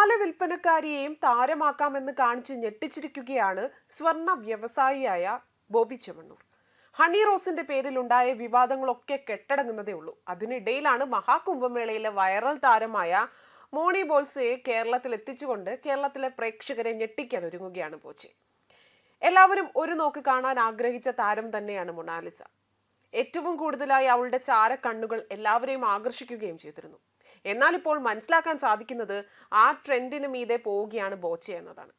പാൽ വിൽപ്പനക്കാരിയെയും താരമാക്കാമെന്ന് കാണിച്ച് ഞെട്ടിച്ചിരിക്കുകയാണ് സ്വർണ വ്യവസായിയായ ബോബി ചെമ്മണ്ണൂർ. ഹണി റോസിന്റെ പേരിലുണ്ടായ വിവാദങ്ങളൊക്കെ കെട്ടടങ്ങുന്നതേ ഉള്ളൂ. അതിനിടയിലാണ് മഹാകുംഭമേളയിലെ വൈറൽ താരമായ മോണി ബോൾസയെ കേരളത്തിൽ എത്തിച്ചുകൊണ്ട് കേരളത്തിലെ പ്രേക്ഷകരെ ഞെട്ടിക്കാൻ ഒരുങ്ങുകയാണ് ബോച്ചി. എല്ലാവരും ഒരു നോക്ക് കാണാൻ ആഗ്രഹിച്ച താരം തന്നെയാണ് മൊണാലിസ. ഏറ്റവും കൂടുതലായി അവളുടെ ചാര കണ്ണുകൾ എല്ലാവരെയും ആകർഷിക്കുകയും ചെയ്തിരുന്നു. എന്നാൽ ഇപ്പോൾ മനസ്സിലാക്കാൻ സാധിക്കുന്നത് ആ ട്രെൻഡിന് മീതെ പോവുകയാണ് ബോച്ചെ എന്നതാണ്.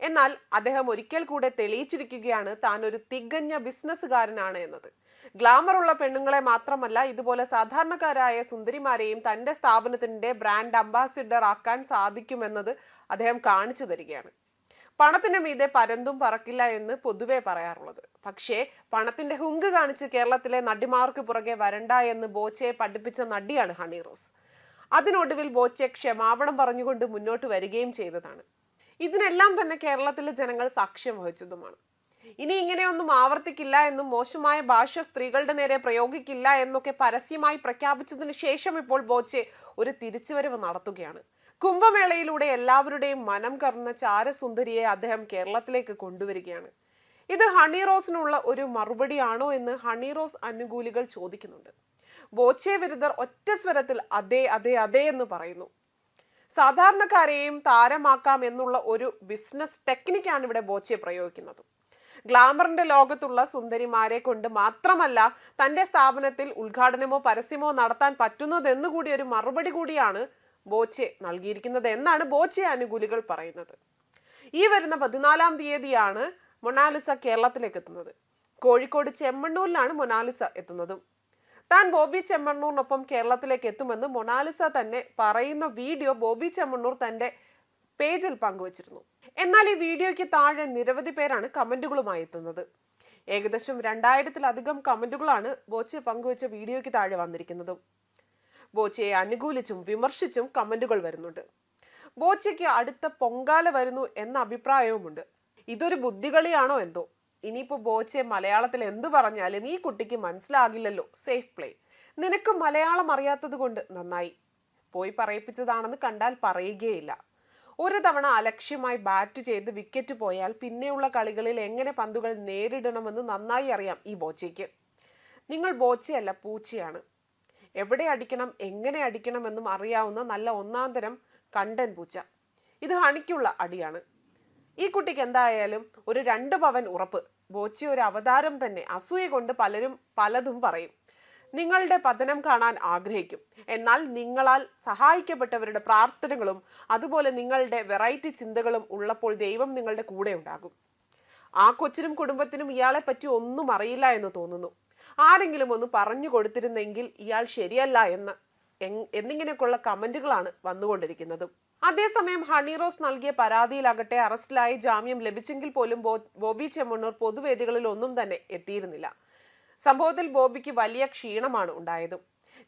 എന്നാൽ അദ്ദേഹം ഒരിക്കൽ കൂടെ തെളിയിച്ചിരിക്കുകയാണ് താൻ ഒരു തികഞ്ഞ ബിസിനസ്സുകാരനാണ് എന്നത്. ഗ്ലാമർ ഉള്ള പെണ്ണുങ്ങളെ മാത്രമല്ല ഇതുപോലെ സാധാരണക്കാരായ സുന്ദരിമാരെയും തന്റെ സ്ഥാപനത്തിന്റെ ബ്രാൻഡ് അംബാസിഡർ ആക്കാൻ സാധിക്കുമെന്നത് അദ്ദേഹം കാണിച്ചു തരികയാണ്. പണത്തിന് മീതെ പരന്തും പറക്കില്ല എന്ന് പൊതുവേ പറയാറുള്ളത്. പക്ഷേ പണത്തിന്റെ ഹുങ്ക് കാണിച്ച് കേരളത്തിലെ നടിമാർക്ക് പുറകെ വരണ്ട എന്ന് ബോച്ചയെ പഠിപ്പിച്ച നടിയാണ് ഹണി റോസ്. അതിനൊടുവിൽ ബോച്ചെ ക്ഷമാപണം പറഞ്ഞുകൊണ്ട് മുന്നോട്ട് വരികയും ചെയ്തതാണ്. ഇതിനെല്ലാം തന്നെ കേരളത്തിലെ ജനങ്ങൾ സാക്ഷ്യം വഹിച്ചതുമാണ്. ഇനി ഇങ്ങനെയൊന്നും ആവർത്തിക്കില്ല എന്നും മോശമായ ഭാഷ സ്ത്രീകളുടെ നേരെ പ്രയോഗിക്കില്ല എന്നൊക്കെ പരസ്യമായി പ്രഖ്യാപിച്ചതിന് ശേഷം ഇപ്പോൾ ബോച്ചെ ഒരു തിരിച്ചുവരവ് നടത്തുകയാണ്. കുംഭമേളയിലൂടെ എല്ലാവരുടെയും മനം കറന്ന ചാരസുന്ദരിയെ അദ്ദേഹം കേരളത്തിലേക്ക് കൊണ്ടുവരികയാണ്. ഇത് ഹണി റോസിനുള്ള ഒരു മറുപടിയാണോ എന്ന് ഹണി റോസ് അനുകൂലികൾ ചോദിക്കുന്നുണ്ട്. ബോച്ചെ വിരുദ്ധർ ഒറ്റ സ്വരത്തിൽ അതെ അതെ അതെ എന്ന് പറയുന്നു. സാധാരണക്കാരെയും താരമാക്കാം എന്നുള്ള ഒരു ബിസിനസ് ടെക്നിക്കാണ് ഇവിടെ ബോച്ചെ പ്രയോഗിക്കുന്നത്. ഗ്ലാമറിന്റെ ലോകത്തുള്ള സുന്ദരിമാരെ കൊണ്ട് മാത്രമല്ല തന്റെ സ്ഥാപനത്തിൽ ഉദ്ഘാടനമോ പരസ്യമോ നടത്താൻ പറ്റുന്നതെന്നു കൂടി ഒരു മറുപടി കൂടിയാണ് ബോച്ചെ നൽകിയിരിക്കുന്നത് എന്നാണ് ബോച്ചെ അനുകൂലികൾ പറയുന്നത്. ഈ വരുന്ന പതിനാലാം തീയതിയാണ് മൊണാലിസ കേരളത്തിലേക്ക് എത്തുന്നത്. കോഴിക്കോട് ചെമ്മണ്ണൂരിലാണ് മൊണാലിസ എത്തുന്നതും. താൻ ബോബി ചെമ്മണ്ണൂറിനൊപ്പം കേരളത്തിലേക്ക് എത്തുമെന്ന് മൊണാലിസ തന്നെ പറയുന്ന വീഡിയോ ബോബി ചെമ്മണ്ണൂർ തന്റെ പേജിൽ പങ്കുവച്ചിരുന്നു. എന്നാൽ ഈ വീഡിയോയ്ക്ക് താഴെ നിരവധി പേരാണ് കമന്റുകളുമായി എത്തുന്നത്. ഏകദേശം രണ്ടായിരത്തിലധികം കമന്റുകളാണ് ബോച്ചെ പങ്കുവച്ച വീഡിയോയ്ക്ക് താഴെ വന്നിരിക്കുന്നത്. ബോച്ചയെ അനുകൂലിച്ചും വിമർശിച്ചും കമന്റുകൾ വരുന്നുണ്ട്. ബോച്ചയ്ക്ക് അടുത്ത പൊങ്കാല വരുന്നു എന്ന അഭിപ്രായവുമുണ്ട്. ഇതൊരു ബുദ്ധികളിയാണോ എന്തോ? ഇനിയിപ്പോ ബോച്ചെ മലയാളത്തിൽ എന്തു പറഞ്ഞാലും ഈ കുട്ടിക്ക് മനസ്സിലാകില്ലല്ലോ. Safe play. നിനക്ക് മലയാളം അറിയാത്തത് കൊണ്ട് നന്നായി. പോയി പറയിപ്പിച്ചതാണെന്ന് കണ്ടാൽ പറയുകയില്ല. ഒരു തവണ അലക്ഷ്യമായി ബാറ്റ് ചെയ്ത് വിക്കറ്റ് പോയാൽ പിന്നെയുള്ള കളികളിൽ എങ്ങനെ പന്തുകൾ നേരിടണമെന്ന് നന്നായി അറിയാം ഈ ബോച്ചയ്ക്ക്. നിങ്ങൾ ബോച്ചയല്ല പൂച്ചയാണ്. എവിടെ അടിക്കണം എങ്ങനെ അടിക്കണമെന്നും അറിയാവുന്ന നല്ല ഒന്നാം തരം കണ്ടൻ പൂച്ച. ഇത് ഹണിക്കുള്ള അടിയാണ്. ഈ കുട്ടിക്ക് എന്തായാലും ഒരു രണ്ട് പവൻ ഉറപ്പ്. ബോച്ചി ഒരു അവതാരം തന്നെ. അസൂയ കൊണ്ട് പലരും പലതും പറയും. നിങ്ങളുടെ പതനം കാണാൻ ആഗ്രഹിക്കും. എന്നാൽ നിങ്ങളാൽ സഹായിക്കപ്പെട്ടവരുടെ പ്രാർത്ഥനകളും അതുപോലെ നിങ്ങളുടെ വെറൈറ്റി ചിന്തകളും ഉള്ളപ്പോൾ ദൈവം നിങ്ങളുടെ കൂടെ ഉണ്ടാകും. ആ കൊച്ചിനും കുടുംബത്തിനും ഇയാളെ പറ്റി ഒന്നും അറിയില്ല എന്ന് തോന്നുന്നു. ആരെങ്കിലും ഒന്ന് പറഞ്ഞു കൊടുത്തിരുന്നെങ്കിൽ ഇയാൾ ശരിയല്ല എന്ന് എന്നിങ്ങനെയൊക്കെയുള്ള കമന്റുകളാണ് വന്നുകൊണ്ടിരിക്കുന്നതും. അതേസമയം ഹണിറോസ് നൽകിയ പരാതിയിലാകട്ടെ അറസ്റ്റിലായി ജാമ്യം ലഭിച്ചെങ്കിൽ പോലും ബോബി ചെമ്മണ്ണൂർ പൊതുവേദികളിൽ ഒന്നും തന്നെ എത്തിയിരുന്നില്ല. സംഭവത്തിൽ ബോബിക്ക് വലിയ ക്ഷീണമാണ് ഉണ്ടായത്.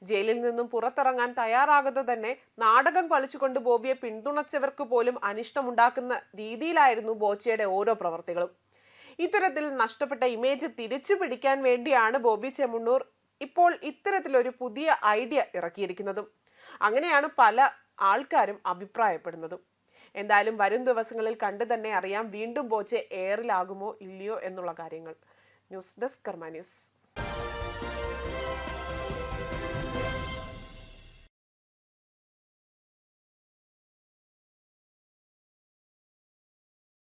ജയിലിൽ നിന്നും പുറത്തിറങ്ങാൻ തയ്യാറാകാതെ തന്നെ നാടകം കളിച്ചുകൊണ്ട് ബോബിയെ പിന്തുണച്ചവർക്ക് പോലും അനിഷ്ടമുണ്ടാക്കുന്ന രീതിയിലായിരുന്നു ബോച്ചയുടെ ഓരോ പ്രവർത്തികളും. ഇത്തരത്തിൽ നഷ്ടപ്പെട്ട ഇമേജ് തിരിച്ചു പിടിക്കാൻ വേണ്ടിയാണ് ബോബി ചെമ്മണ്ണൂർ ഇപ്പോൾ ഇത്തരത്തിലൊരു പുതിയ ഐഡിയ ഇറക്കിയിരിക്കുന്നതും. അങ്ങനെയാണ് പല ആൾക്കാരും അഭിപ്രായപ്പെടുന്നതും. എന്തായാലും വരും ദിവസങ്ങളിൽ കണ്ടു തന്നെ അറിയാം വീണ്ടും പോച്ച് എയറിലാകുമോ ഇല്ലയോ എന്നുള്ള കാര്യങ്ങൾ. News desk Karma news.